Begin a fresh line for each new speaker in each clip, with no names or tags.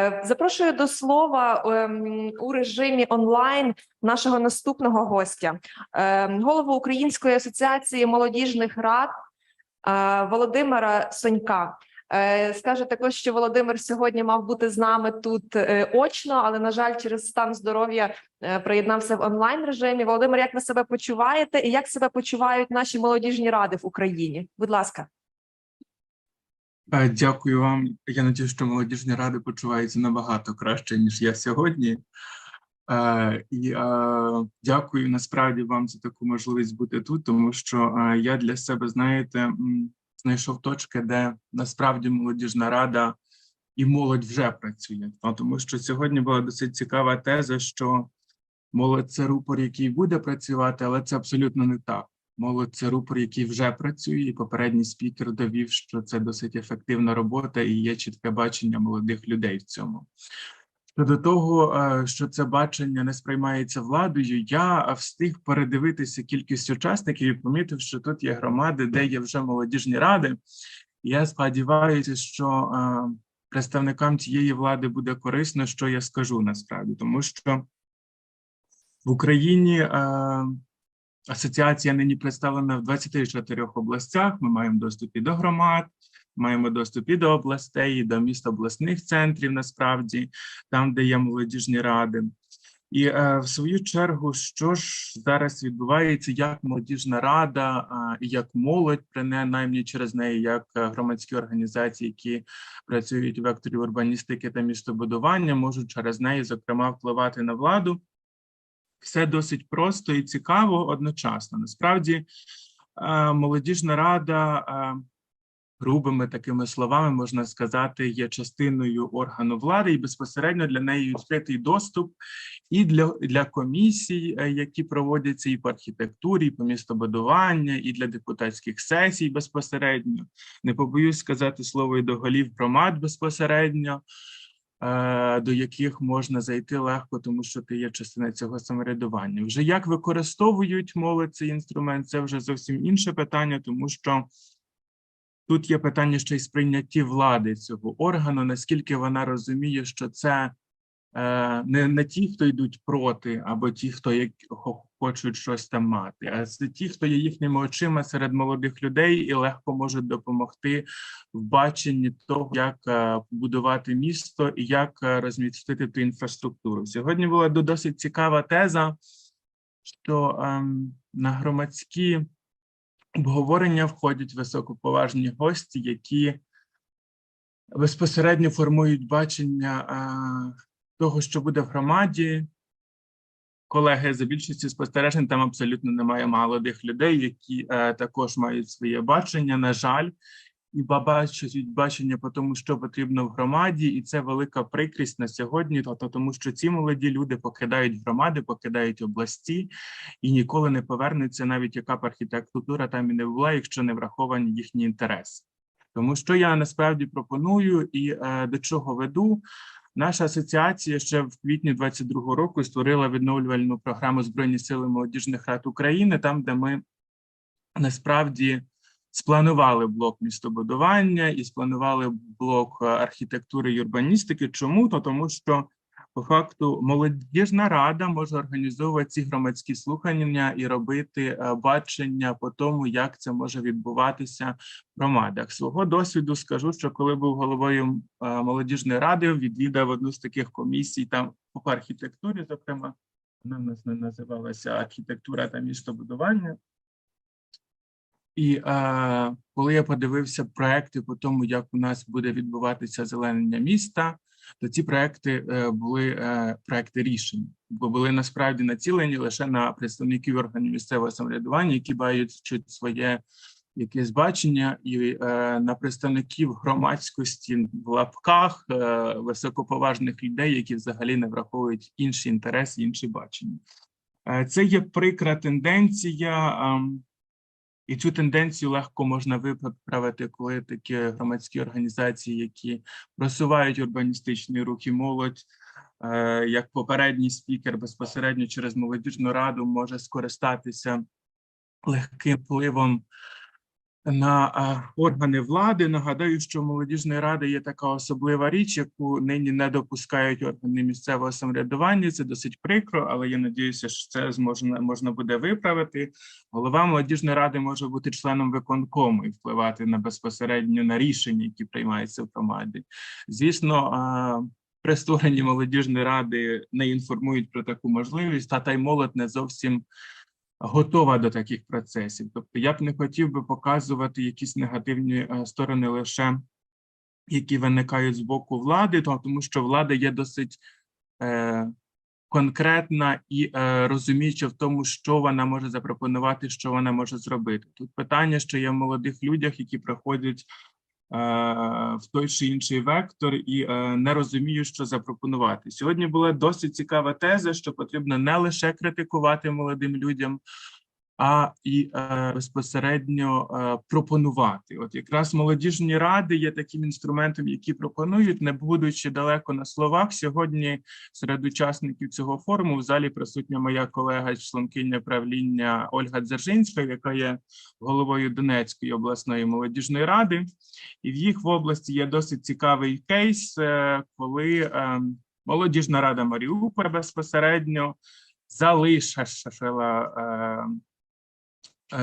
Е, Запрошую до слова ем, у режимі онлайн нашого наступного гостя, е, голову Української асоціації молодіжних рад е, Володимира Сонька. Е, Скажу також, що Володимир сьогодні мав бути з нами тут очно, але на жаль, через стан здоров'я приєднався в онлайн режимі. Володимир, як ви себе почуваєте, і як себе почувають наші молодіжні ради в Україні? Будь ласка.
Е, Дякую вам. Я надію, що молодіжні ради почуваються набагато краще, ніж я сьогодні. Е, І е, дякую насправді вам за таку можливість бути тут, тому що я для себе, знаєте, знайшов точки, де насправді молодіжна рада і молодь вже працює. Тому що сьогодні була досить цікава теза, що молодь це рупор, який буде працювати, але це абсолютно не так. Молодь це рупор, який вже працює, і попередній спікер довів, що це досить ефективна робота і є чітке бачення молодих людей в цьому. Щодо того, е, що це бачення не сприймається владою, я е, встиг передивитися кількість учасників і помітив, що тут є громади, де є вже молодіжні ради. Я сподіваюся, що е, представникам цієї влади буде корисно, що я скажу насправді, тому що в Україні асоціація нині представлена в 24 областях. Ми маємо доступ і до громад, маємо доступ і до областей, і до міст обласних центрів, насправді, там, де є молодіжні ради. І е, в свою чергу, що ж зараз відбувається, як молодіжна рада, е, як молодь, принаймні через неї, як е, громадські організації, які працюють в векторі урбаністики та містобудування, можуть через неї, зокрема, впливати на владу. Все досить просто і цікаво одночасно. Насправді, е, молодіжна рада, е, грубими такими словами можна сказати, є частиною органу влади, і безпосередньо для неї відкритий доступ і для, для комісій, е, які проводяться і по архітектурі, і по містобудуванню, і для депутатських сесій безпосередньо. Не побоюсь сказати слово і до голів громад безпосередньо до яких можна зайти легко, тому що ти є частина цього самоврядування. Вже як використовують молодь цей інструмент, це вже зовсім інше питання, тому що тут є питання ще й сприйняття влади цього органу, наскільки вона розуміє, що це е, не, не ті, хто йдуть проти, або ті, хто хочуть щось там мати, а це ті, хто є їхніми очима серед молодих людей і легко можуть допомогти в баченні того, як е, побудувати місто і як е, розмістити ту інфраструктуру. Сьогодні була досить цікава теза, що ем, на громадські обговорення входять високоповажні гості, які безпосередньо формують бачення е, того, що буде в громаді. Колеги за більшістю спостережень там абсолютно немає молодих людей, які е, також мають своє бачення. На жаль, і бачать бачення по тому, що потрібно в громаді, і це велика прикрість на сьогодні. Тобто, тому що ці молоді люди покидають громади, покидають області і ніколи не повернуться, навіть яка б архітектура там і не була, якщо не враховані їхні інтереси. Тому що я насправді пропоную і е, до чого веду. Наша асоціація ще в квітні 22-го року створила відновлювальну програму Збройні сили молодіжних рад України, там, де ми насправді спланували блок містобудування і спланували блок е, архітектури і урбаністики. Чому? То тому, що по факту молодіжна рада може організовувати ці громадські слухання і робити е, бачення по тому, як це може відбуватися в громадах. Свого досвіду скажу, що коли був головою е, молодіжної ради, відвідав одну з таких комісій там по архітектурі, зокрема, вона в нас не називалася архітектура та містобудування. І е, коли я подивився проекти по тому, як у нас буде відбуватися зеленення міста, то ці проекти е, були е, проекти рішень, бо були насправді націлені лише на представників органів місцевого самоврядування, які бачать своє якесь бачення, і е, на представників громадськості в лапках високоповажних людей, які взагалі не враховують інші інтереси, інші бачення. Це є прикра тенденція. І цю тенденцію легко можна виправити, коли такі громадські організації, які просувають урбаністичний рух і молодь, е, як попередній спікер безпосередньо через молодіжну раду може скористатися легким впливом на органи влади. Нагадаю, що молодіжної ради є така особлива річ, яку нині не допускають органи місцевого самоврядування. Це досить прикро, але я надіюся, що це зможна можна буде виправити. Голова молодіжної ради може бути членом виконкому і впливати на безпосередньо на рішення, які приймаються в громаді. Звісно, при створенні молодіжної ради не інформують про таку можливість, та та й молодь не зовсім готова до таких процесів. Тобто я б не хотів би показувати якісь негативні е, сторони лише які виникають з боку влади, тому що влада є досить е, конкретна і е, розуміюча в тому, що вона може запропонувати, що вона може зробити. Тут питання, що є в молодих людях, які приходять в той чи інший вектор і е, не розумію, що запропонувати. Сьогодні була досить цікава теза, що потрібно не лише критикувати молодим людям, а і е, безпосередньо е, пропонувати. От якраз молодіжні ради є таким інструментом, які пропонують, не будучи далеко на словах. Сьогодні серед учасників цього форуму в залі присутня моя колега, членкиня правління Ольга Дзержинська, яка є головою Донецької обласної молодіжної ради, і в їх в області є досить цікавий кейс, е, коли е, молодіжна рада Маріуполя безпосередньо залишила. Е,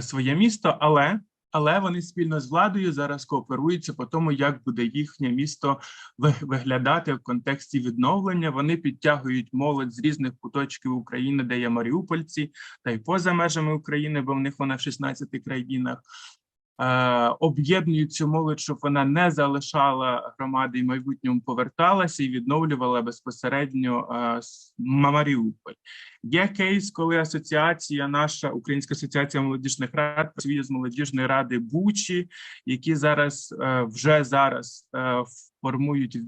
своє місто, але але вони спільно з владою зараз кооперуються по тому, як буде їхнє місто ви- виглядати в контексті відновлення. Вони підтягують молодь з різних куточків України, де є маріупольці, та й поза межами України, бо в них вона в 16 країнах. Е, об'єднують цю молодь, щоб вона не залишала громади і в майбутньому поверталася і відновлювала безпосередньо е, Маріуполь. Є кейс, коли асоціація, наша Українська асоціація молодіжних рад працює з молодіжної ради Бучі, які зараз е, вже зараз формують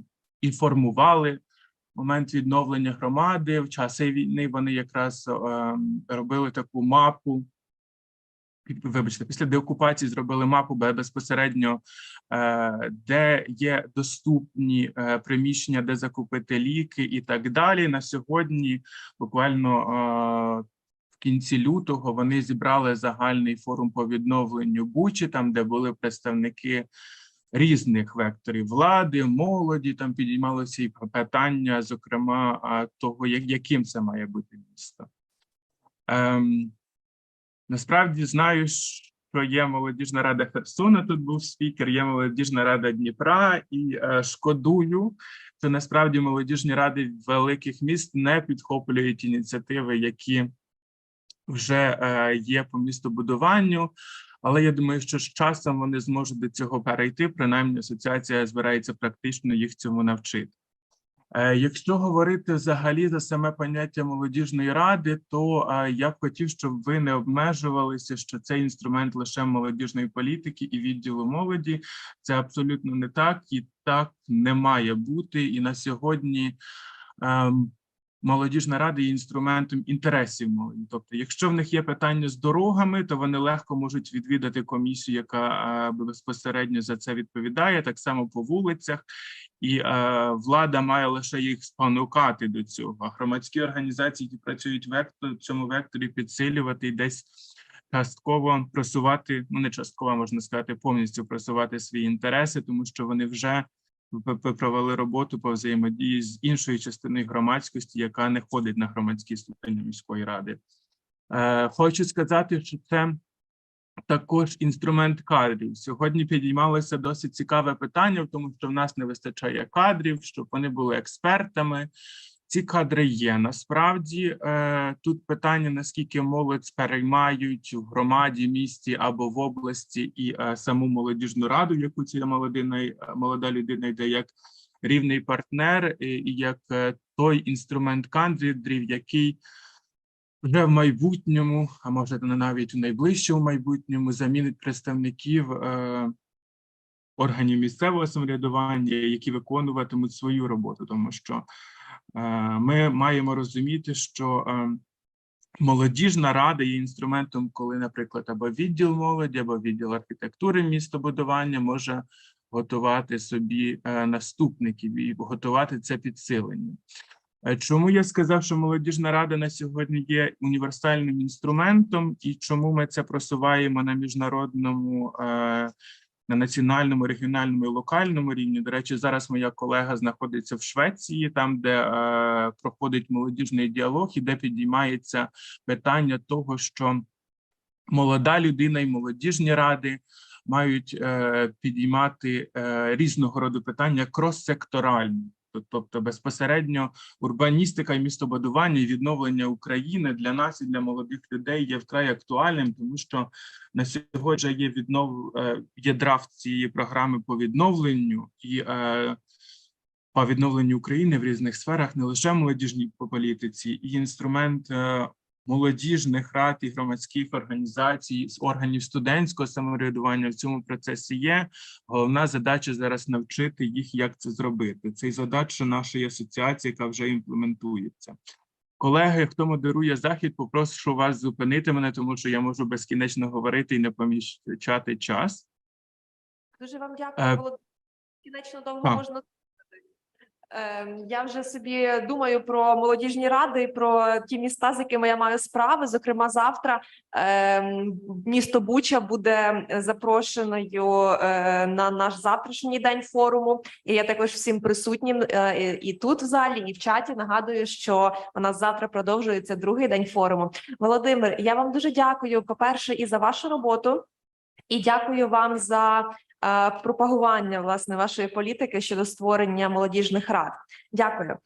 і формували момент відновлення громади. В часи війни вони якраз робили таку мапу. Вибачте, після деокупації зробили мапу безпосередньо, е, де є доступні е, приміщення, де закупити ліки і так далі. На сьогодні буквально е, в кінці лютого вони зібрали загальний форум по відновленню Бучі, там де були представники різних векторів влади, молоді. Там підіймалося і питання, зокрема, того, яким це має бути місто. Ем, насправді знаю, що є молодіжна рада Херсона. Тут був спікер, є молодіжна рада Дніпра, і е, шкодую, що насправді молодіжні ради великих міст не підхоплюють ініціативи, які вже е, є по містобудуванню. Але я думаю, що з часом вони зможуть до цього перейти. Принаймні, асоціація збирається практично їх цьому навчити. Е, Якщо говорити взагалі за саме поняття молодіжної ради, то е, я б хотів, щоб ви не обмежувалися, що це інструмент лише молодіжної політики і відділу молоді. Це абсолютно не так, і так не має бути. І на сьогодні ем, молодіжна рада є інструментом інтересів молоді. Тобто, якщо в них є питання з дорогами, то вони легко можуть відвідати комісію, яка е, безпосередньо за це відповідає, так само по вулицях, і е, влада має лише їх спонукати до цього. А громадські організації, які працюють вектор, в цьому векторі, підсилювати і десь частково просувати, ну не частково можна сказати, повністю просувати свої інтереси, тому що вони вже п- провели роботу по взаємодії з іншою частиною громадськості, яка не ходить на громадські слухання міської ради. Е, хочу сказати, що це також інструмент кадрів. Сьогодні підіймалося досить цікаве питання, тому що в нас не вистачає кадрів, щоб вони були експертами. Ці кадри є. Насправді е, тут питання: наскільки молодь переймають в громаді, місті або в області і е, саму молодіжну раду, яку ця молодина, е, молода людина йде як рівний партнер, і, як той інструмент кадрів, який вже в майбутньому, а може навіть у найближчому майбутньому, замінить представників органів місцевого самоврядування, які виконуватимуть свою роботу, тому що ми маємо розуміти, що е, молодіжна рада є інструментом, коли, наприклад, або відділ молоді, або відділ архітектури містобудування може готувати собі е, наступників і готувати це підсилення. Е, Чому я сказав, що молодіжна рада на сьогодні є універсальним інструментом, і чому ми це просуваємо на міжнародному, е, на національному, регіональному і локальному рівні? До речі, зараз моя колега знаходиться в Швеції, там де е, проходить молодіжний діалог, і де підіймається питання того, що молода людина і молодіжні ради мають е, підіймати е, різного роду питання крос-секторально. Тобто безпосередньо урбаністика і містобудування і відновлення України для нас і для молодих людей є вкрай актуальним, тому що на сьогодні є віднов е, є драфт цієї програми по відновленню і е, по відновленню України в різних сферах, не лише молодіжній політиці, і інструмент е, молодіжних рад і громадських організацій, з органів студентського самоврядування в цьому процесі є. Головна задача зараз навчити їх, як це зробити. Це і задача нашої асоціації, яка вже імплементується. Колеги, хто модерує захід, попрошу вас зупинити мене, тому що я можу безкінечно говорити і не поміщати час.
Дуже вам дякую.
Е,
Було кінечно довго можна. Ем, Я вже собі думаю про молодіжні ради, про ті міста, з якими я маю справи. Зокрема, завтра ем, місто Буча буде запрошеною е, на наш завтрашній день форуму. І я також всім присутнім е, і тут в залі, і в чаті нагадую, що у нас завтра продовжується другий день форуму. Володимир, я вам дуже дякую. По перше, і за вашу роботу. І дякую вам за пропагування власне вашої політики щодо створення молодіжних рад. Дякую.